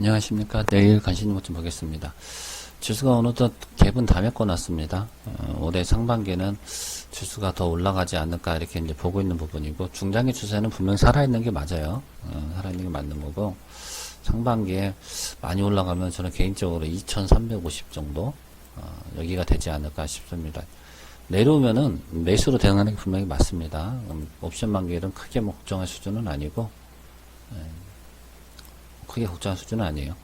안녕하십니까. 내일 간신히 좀 보겠습니다. 지수가 어느덧 갭은 다 메꿔놨습니다. 어, 올해 상반기에는 지수가 더 올라가지 않을까 이렇게 이제 보고 있는 부분이고 중장기 추세는 분명 살아있는 게 맞아요. 어, 살아있는 게 맞는 거고 상반기에 많이 올라가면 저는 개인적으로 2,350 정도 어, 여기가 되지 않을까 싶습니다. 내려오면은 매수로 대응하는 게 분명히 맞습니다. 음, 옵션 만기일은 크게 뭐 걱정할 수준은 아니고 크게 걱정할 수준은 아니에요.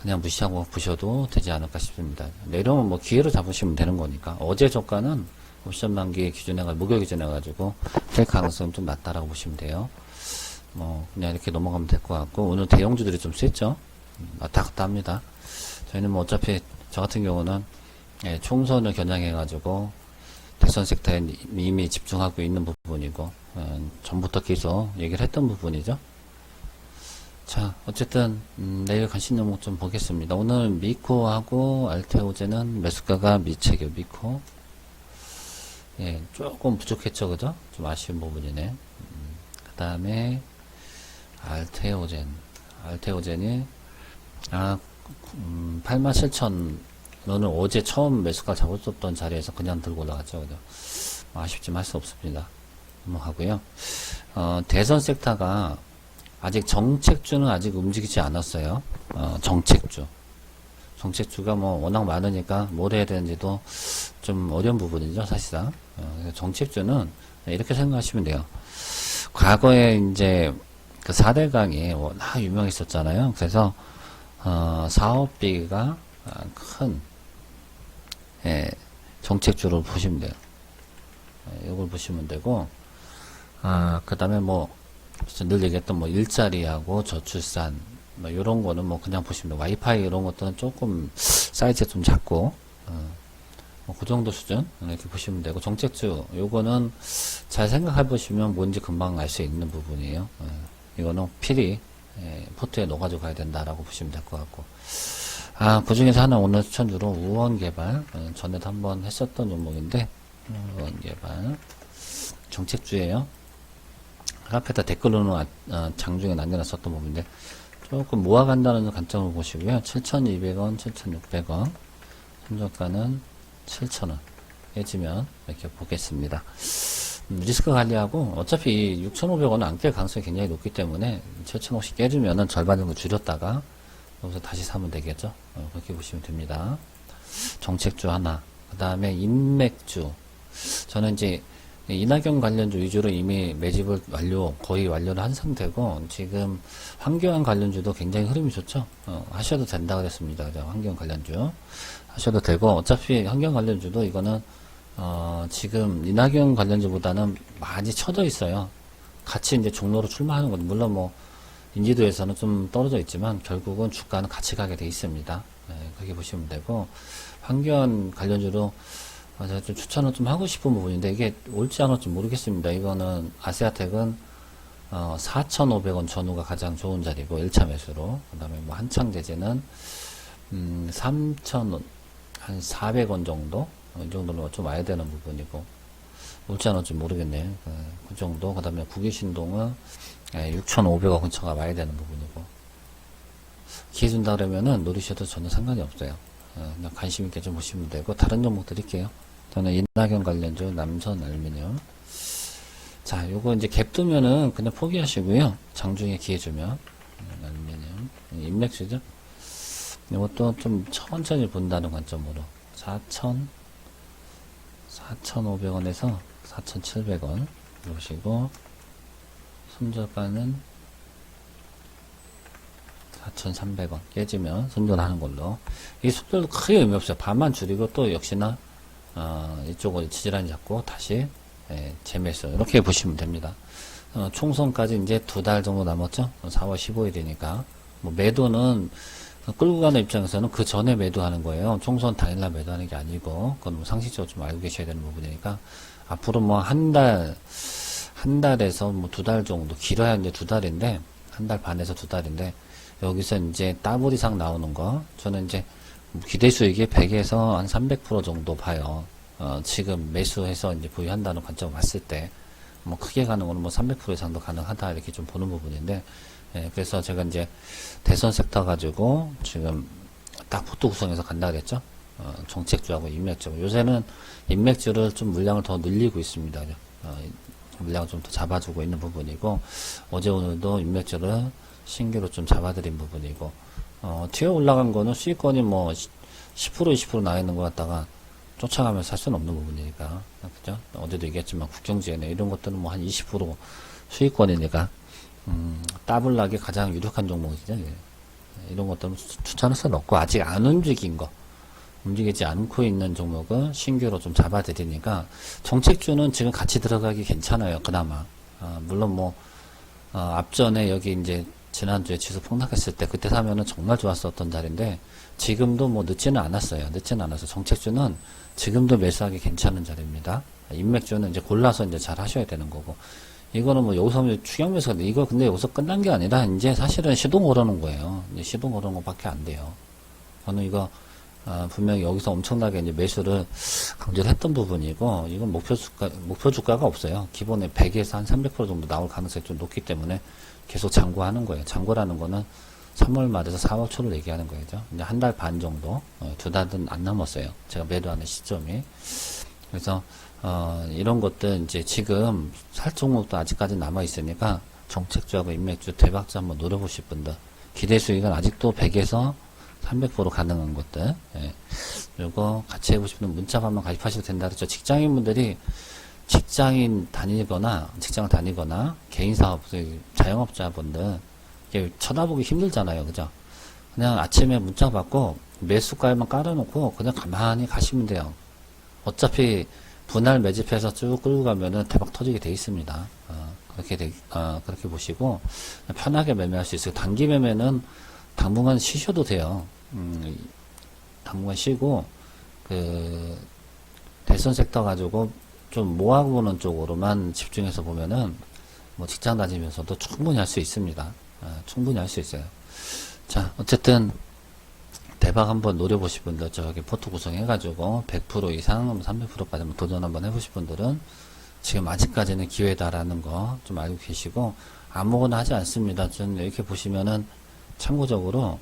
그냥 무시하고 보셔도 되지 않을까 싶습니다. 내려오면 뭐 기회로 잡으시면 되는 거니까. 어제 저가는 옵션 만기 기준에가 목요 기준에 가지고 될 가능성이 좀 낮다라고 보시면 돼요. 뭐 그냥 이렇게 넘어가면 될 것 같고 오늘 대형주들이 좀 셌죠. 음, 왔다 갔다 합니다. 저희는 뭐 어차피 저 같은 경우는 예, 총선을 겨냥해 가지고 대선 섹터에 이미 집중하고 있는 부분이고 어, 전부터 계속 얘기를 했던 부분이죠. 자, 어쨌든 음, 내일 관심 종목 좀 보겠습니다. 오늘 미코하고 알테오제는 매수가가 미책이요, 미코. 예, 조금 부족했죠, 그죠? 좀 아쉬운 부분이네. 음, 그 다음에 알테오젠, 알테오젠이 아, 음, 87,000 너는 어제 처음 매수가 잡았었던 자리에서 그냥 들고 올라갔죠, 그죠? 뭐 아쉽지만 할 수 없습니다. 넘어가고요. 어, 대선 섹터가 아직 정책주는 아직 움직이지 않았어요. 어, 정책주. 정책주가 뭐 워낙 많으니까 뭘 해야 되는지도 좀 어려운 부분이죠, 사실상. 어, 정책주는 이렇게 생각하시면 돼요. 과거에 이제 그 4대강이 워낙 유명했었잖아요. 그래서, 어, 사업비가 큰, 예, 정책주로 보시면 돼요. 예, 이걸 보시면 되고, 아, 그 다음에 뭐, 늘 얘기했던 뭐 일자리하고 저출산 뭐 이런 거는 뭐 그냥 보시면 와이파이 이런 것들은 조금 사이즈가 좀 작고 어, 뭐그 정도 수준 이렇게 보시면 되고 정책주 요거는 잘 생각해 보시면 뭔지 금방 알 수 있는 부분이에요. 어, 이거는 필히 예, 포트에 넣어가지고 가야 된다라고 보시면 될 것 같고 아 그 중에서 하나 오늘 추천주로 우원 개발 어, 전에도 한번 했었던 종목인데 우원 개발 정책주예요. 앞에다 댓글로는 아, 아, 장중에 남겨놨었던 부분인데 조금 모아간다는 관점을 보시고요. 7,200원, 7,600원 선저가는 7,000원 깨지면 이렇게 보겠습니다. 음, 리스크 관리하고 어차피 6,500원은 안 깰 가능성이 굉장히 높기 때문에 7,000원씩 깨지면은 절반 정도 줄였다가 여기서 다시 사면 되겠죠. 어, 그렇게 보시면 됩니다. 정책주 하나, 그 다음에 인맥주. 저는 이제 이낙연 관련주 위주로 이미 매집을 완료, 거의 완료를 한 상태고, 지금 환경 관련주도 굉장히 흐름이 좋죠? 어, 하셔도 된다 그랬습니다. 그죠? 환경 관련주. 하셔도 되고, 어차피 환경 관련주도 이거는, 어, 지금 이낙연 관련주보다는 많이 쳐져 있어요. 같이 이제 종로로 출마하는 건, 물론 뭐, 인지도에서는 좀 떨어져 있지만, 결국은 주가는 같이 가게 돼 있습니다. 네, 그렇게 보시면 되고, 환경 관련주로 아, 제가 좀 추천을 좀 하고 싶은 부분인데 이게 옳지 않을지 모르겠습니다. 이거는 아세아텍은 어, 4,500원 전후가 가장 좋은 자리고 1차 매수로 그 다음에 뭐 한창제재는 음, 3,000원 한 400원 정도 어, 이 정도는 좀 와야 되는 부분이고 옳지 않을지 모르겠네요. 그, 그 정도 그 다음에 국유신동은 예, 6,500원 근처가 와야 되는 부분이고 기회 준다 그러면은 노리셔도 전혀 상관이 없어요. 어, 관심 있게 좀 보시면 되고 다른 종목 드릴게요. 저는 인낙연 관련주 남선 알미늄. 자, 요거 이제 갭 두면은 그냥 포기하시고요. 장중에 기회 주면 음, 알미늄 인맥수죠. 이것도 좀 천천히 본다는 관점으로 4천 4,500원에서 4,700원 보시고 손절가는 4,300원 깨지면 손절하는 걸로 이 손절도 크게 의미 없어요. 반만 줄이고 또 역시나 어, 이쪽을 지지란히 잡고 다시 예, 재매수 이렇게 보시면 됩니다. 어, 총선까지 이제 두 달 정도 남았죠. 4월 15일이니까 뭐 매도는 끌고 가는 입장에서는 그 전에 매도하는 거예요. 총선 당일날 매도하는 게 아니고 그건 뭐 상식적으로 좀 알고 계셔야 되는 부분이니까 앞으로 뭐 한 달, 한 달에서 뭐 두 달 정도 길어야 이제 두 달인데 한 달 반에서 두 달인데 여기서 이제 더블 이상 나오는 거 저는 이제 기대 수익이 100에서 한 300% 정도 봐요. 어, 지금 매수해서 이제 보유한다는 관점을 봤을 때, 뭐 크게 가는 거는 뭐 300% 이상도 가능하다 이렇게 좀 보는 부분인데, 예, 그래서 제가 이제 대선 섹터 가지고 지금 딱 포트 구성해서 간다 그랬죠. 어, 정책주하고 인맥주. 요새는 인맥주를 좀 물량을 더 늘리고 있습니다. 어, 물량을 좀 더 잡아주고 있는 부분이고 어제 오늘도 인맥주를 신규로 좀 잡아드린 부분이고 어, 튀어 올라간 거는 수익권이 뭐 10% 20% 나와 있는 것 같다가 쫓아가면서 살 수는 없는 부분이니까 그죠? 어제도 얘기했지만 국경지회네 이런 것들은 뭐 한 20% 수익권이니까 음, 따블락이 가장 유력한 종목이죠. 이게. 이런 것들은 추- 추천할 수는 없고 아직 안 움직인 거 움직이지 않고 있는 종목은 신규로 좀 잡아드리니까 정책주는 지금 같이 들어가기 괜찮아요. 그나마 아, 물론 뭐 어, 앞전에 여기 이제 지난주에 지수 폭락했을 때 그때 사면은 정말 좋았었던 자리인데 지금도 뭐 늦지는 않았어요. 늦지는 않아서 정책주는 지금도 매수하기 괜찮은 자리입니다. 인맥주는 이제 골라서 이제 잘 하셔야 되는 거고 이거는 뭐 여기서 뭐 추격 매수가 이거 근데 여기서 끝난 게 아니라 이제 사실은 시동 걸어놓은 거예요. 시동 걸어놓은 것밖에 안 돼요. 저는 이거 아, 분명히 여기서 엄청나게 이제 매수를 강조를 했던 부분이고 이건 목표 주가 목표 주가가 없어요. 기본에 100에서 한 300% 정도 나올 가능성이 좀 높기 때문에 계속 장고하는 거예요. 장고라는 거는 3월 말에서 4월 초를 얘기하는 거죠. 이제 한 달 반 정도, 어, 두 달은 안 남았어요. 제가 매도하는 시점이. 그래서 어, 이런 것들 이제 지금 살 종목도 아직까지 남아 있으니까 정책주하고 인맥주 대박주 한번 노려보실 분들 기대 수익은 아직도 100에서 300% 가능한 것들 예. 요거 같이 해보시면 문자 한번 가입하셔도 된다 그랬죠 직장인분들이 직장인 다니거나 직장을 다니거나 개인 사업 자영업자분들 이게 쳐다보기 힘들잖아요 그죠 그냥 아침에 문자 받고 매수가에만 깔아놓고 그냥 가만히 가시면 돼요 어차피 분할 매집해서 쭉 끌고 가면은 대박 터지게 돼 있습니다. 어, 그렇게 돼, 어, 그렇게 보시고 편하게 매매할 수 있어요. 단기 매매는 당분간 쉬셔도 돼요. 음, 당분간 쉬고 그 대선 섹터 가지고 좀 모아보는 쪽으로만 집중해서 보면은 뭐 직장 다니면서도 충분히 할 수 있습니다. 어, 충분히 할 수 있어요. 자, 어쨌든 대박 한번 노려보실 분들 저기 포트 구성해가지고 100% 이상 300%까지 한번 도전 한번 해보실 분들은 지금 아직까지는 기회다라는 거 좀 알고 계시고 아무거나 하지 않습니다. 좀 이렇게 보시면은 참고적으로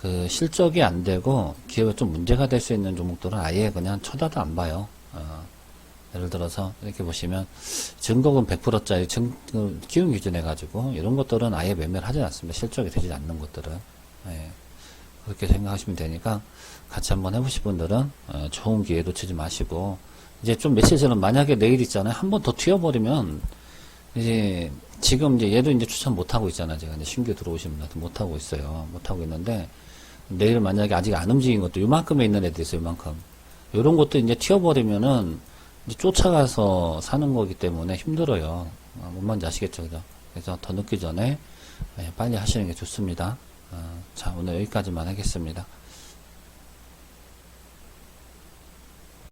그 실적이 안 되고 기회가 좀 문제가 될 수 있는 종목들은 아예 그냥 쳐다도 안 봐요. 어, 예를 들어서 이렇게 보시면 증거금 100%짜리 증, 그 기운 기준 해 가지고 이런 것들은 아예 매매를 하지 않습니다. 실적이 되지 않는 것들은. 예. 그렇게 생각하시면 되니까 같이 한번 해보실 분들은 어, 좋은 기회 놓치지 마시고 이제 좀 며칠 전에 만약에 내일 있잖아요 한 번 더 튀어버리면 이제 지금 이제 얘도 이제 추천 못 하고 있잖아요 제가 이제 신규 들어오신 분한테 못 하고 있어요 못 하고 있는데 내일 만약에 아직 안 움직인 것도 요만큼에 있는 애들 있어요 요만큼 요런 것도 이제 튀어버리면은 쫓아가서 사는 거기 때문에 힘들어요. 어, 뭔 말인지 아시겠죠 그죠? 그래서 더 늦기 전에 예, 빨리 하시는 게 좋습니다. 어, 자, 오늘 여기까지만 하겠습니다.